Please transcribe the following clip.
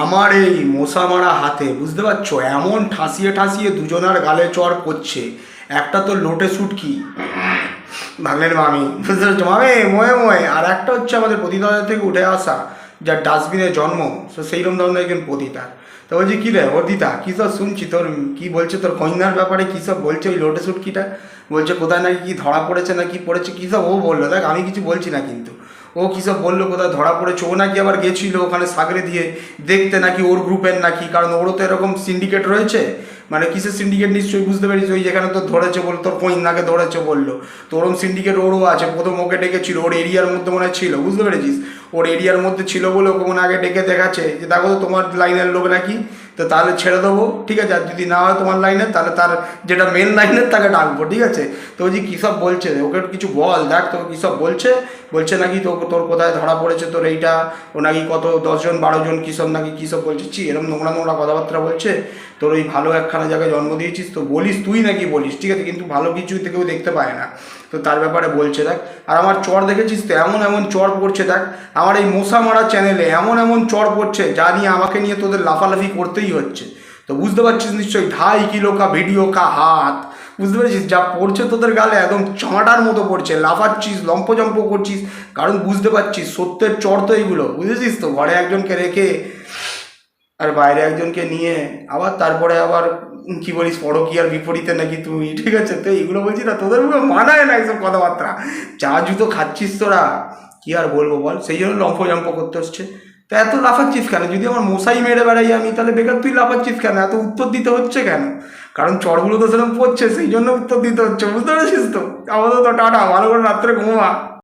আমার এই মশা মারা হাতে, বুঝতে পারছ? এমন ঠাসিয়ে ঠাসিয়ে দুজনার গালে চড় করছে। একটা তো লোটে সুটকি। ভাগলের মামি, বুঝতে পারছ? মামি, ময়ে ময়ে। আর একটা হচ্ছে আমাদের পতিতালয় থেকে উঠে আসা, যার ডাস্টবিনে জন্ম তো সেইরকম ধরনের একজন পতিতা। তো বলছি, কী রে অর্দিতা কী সব শুনছি? তোর কী বলছে? তোর কন্যার ব্যাপারে কী সব বলছে ওই লোটে সুটকিটা? বলছে, কোথায় নাকি কি ধরা পড়েছে না কি পড়েছে, কী সব ও বলল? দেখ, আমি কিছু বলছি না কিন্তু। ও কী সব বলল, কোথায় ধরা পড়েছে? ও নাকি আবার গেছিল ওখানে সাগরে দিয়ে, দেখতে নাকি ওর গ্রুপের নাকি, কারণ ওরও তো এরকম সিন্ডিকেট রয়েছে? মানে কিসের সিন্ডিকেট? নিশ্চয়ই বুঝতে পেরেছি ওই যেখানে তো ধরেছে বলল তোর কইনাকে ধরেছে বলল। তো ওরম সিন্ডিকেট ওরও আছে, প্রথম ওকে ডেকেছিল, ওর এরিয়ার মধ্যে মনে ছিল, বুঝতে পেরেছিস? ওর এরিয়ার মধ্যে ছিল বলে ওকে মনে আগে ডেকে দেখাচ্ছে, যে দেখো তো তোমার লাইনের লোক নাকি? তো তাহলে ছেড়ে দেবো, ঠিক আছে? আর যদি না হয় তোমার লাইনে তাহলে তার যেটা মেন লাইনের তাকে ডাকবো, ঠিক আছে? তো ওই যে কী সব বলছে? ওকে কিছু বল, দেখ তো কী সব বলছে? বলছে নাকি তো তোর কোথায় ধরা পড়েছে তোর এইটা? ও নাকি কত দশজন বারোজন কী সব নাকি, কী সব বলছে? ছি এরকম নোংরা নোংরা কথাবার্তা বলছে। তোর ওই ভালো একখানা জায়গায় জন্ম দিয়েছিস, তো বলিস, তুই নাকি বলিস, ঠিক আছে? কিন্তু ভালো কিছু তো কেউ দেখতে পায় না। তো তার ব্যাপারে বলছে, দেখ, আর আমার চর দেখেছিস তো? এমন এমন চর পড়ছে, দেখ, আমার এই মশা মারা চ্যানেলে এমন এমন চর পড়ছে, যা নিয়ে আমাকে নিয়ে তোদের লাফালাফি করতেই হচ্ছে। তো বুঝতে পারছিস নিশ্চয়ই? ঢাই কিলো কা ভিডিও কা হাত? বুঝতে পেরেছিস? যা পড়ছে তোদের গালে একদম চাঁটার মতো পড়ছে। লাফাচ্ছিস, লম্পজম্প করছিস। কারণ বুঝতে পারছিস, সত্যের চর তো এইগুলো। বুঝেছিস তো? ঘরে একজনকে রেখে, আর বাইরে একজনকে নিয়ে, আবার তারপরে আবার, কি বলিস, পরকীয়ার বিপরীতে নাকি তুই, ঠিক আছে? তো এইগুলো বলছি না, তোদের মুখে মানায় না এইসব কথাবার্তা। চা জুতো খাচ্ছিস তোরা, কি আর বলব বল? সেই জন্য লম্ফ জম্প করতে হচ্ছে। তা এত লাফাচ্ছিস কেন? যদি আমার মশাই মেরে বেড়াই আমি, তাহলে বেকার তুই লাফাচ্ছিস কেন? এত উত্তর দিতে হচ্ছে কেন? কারণ চড়গুলো তো সেরকম পড়ছে, সেই জন্য উত্তর দিতে হচ্ছে, বুঝতে পেরেছিস তো? আমাদের তো টাটা ভালো করে রাত্রে ঘুমা।